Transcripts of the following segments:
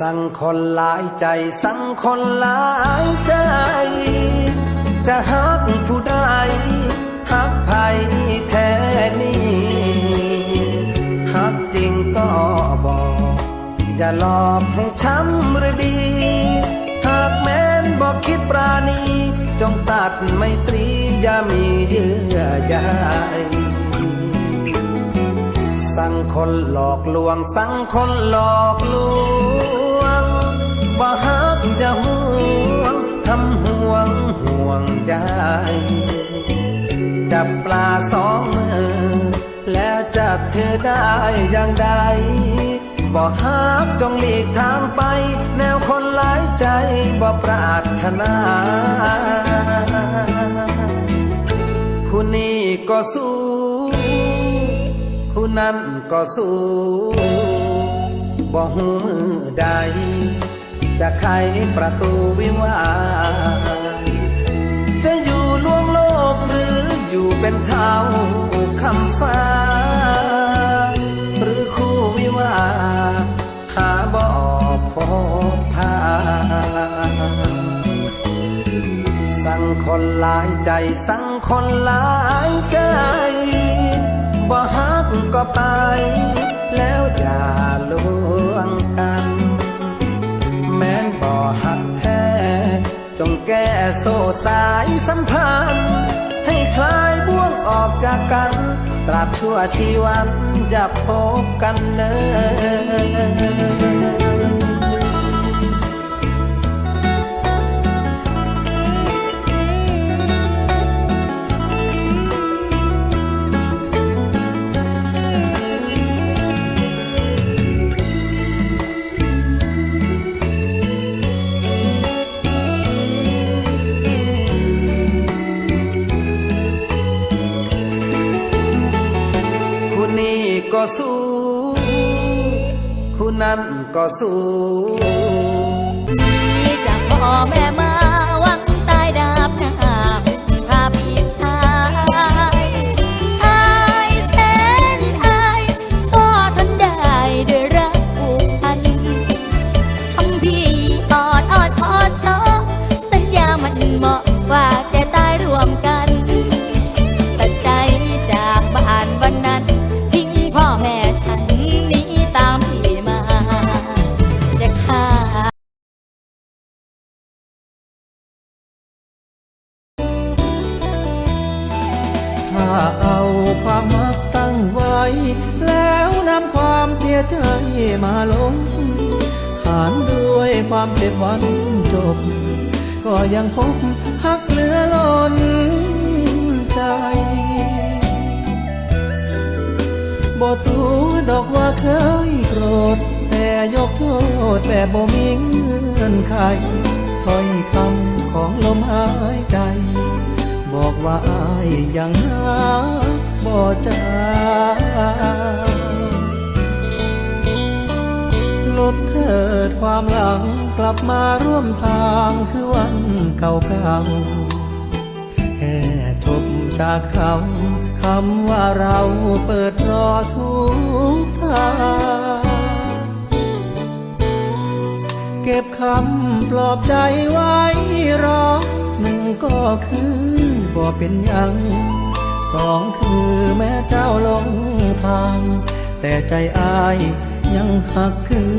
สั่งคนหลายใจ สั่งคนหลายใจ จะฮักผู้ใดฮักไผแท้นี้ฮักจริงก็บอก อย่าหลอกให้ช้ำหรือดี หากแม้นบอกคิดปราณี จงตัดไม่ตรีอย่ามีเยื่อใยสั่งคนหลอกลวง สั่งคนหลอกลวง บ่ฮักจะห่วงทำห่วงห่วงใจจับปลาสองมือ แล้วจับเธอได้อย่างใดบ่ฮักจงหลีกทางไป แนวคนหลายใจบ่ปรารถนาผู้นี้ก็สู้ผู้นั้นก็สู้บ่หูมือใด จะไขประตูวิวาจะอยู่ล่วงโลกหรืออยู่เป็นเท้าคำฟ้า หรือคู่วิวาหาบ่พบพาสั่งคนหลายใจสั่งคนหลายใจบ่ฮักก็ไป สายสัมพันธ์ ให้คลายบ่วงออกจากกัน ตราบชั่วชีวันจะพบกันเนอ ผู้นี้ก็สู้ ผู้นั้นก็สู้มีจากพ่อแม่มา ใจมาลง หารด้วยความเจ็บวันจบ ก็ยังพบหักเหลือล้นใจบ่ตัวดอกว่าเคยโกรธ แต่ยกโทษแบบบ่มีเงื่อนไขถ้อยคำของลมหายใจ บอกว่าอายยังหาบ่เจา ลบเถิดความหลังกลับมาร่วมทางคือวันเก่าๆแค่จบจากคำคำว่าเราเปิดรอทุกทางเก็บคำปลอบใจไว้รอหนึ่งก็คือบ่เป็นยังสองคือแม้เจ้าลงทาง แต่ใจอาย ยังหักคือ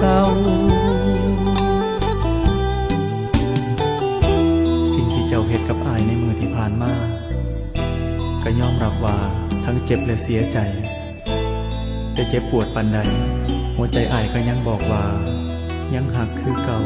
เก่า สิ่งที่เจ้าเฮ็ดกับอายในมือที่ผ่านมา ก็ยอมรับว่าทั้งเจ็บและเสียใจ แต่เจ็บปวดปันใด หัวใจอายก็ยังบอกว่า ยังหักคือเก่า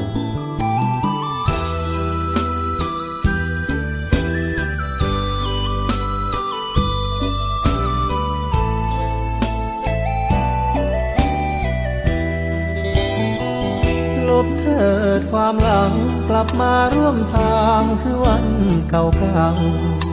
ลิดความหลังกลับมาร่วมทางคือวันเก่าๆ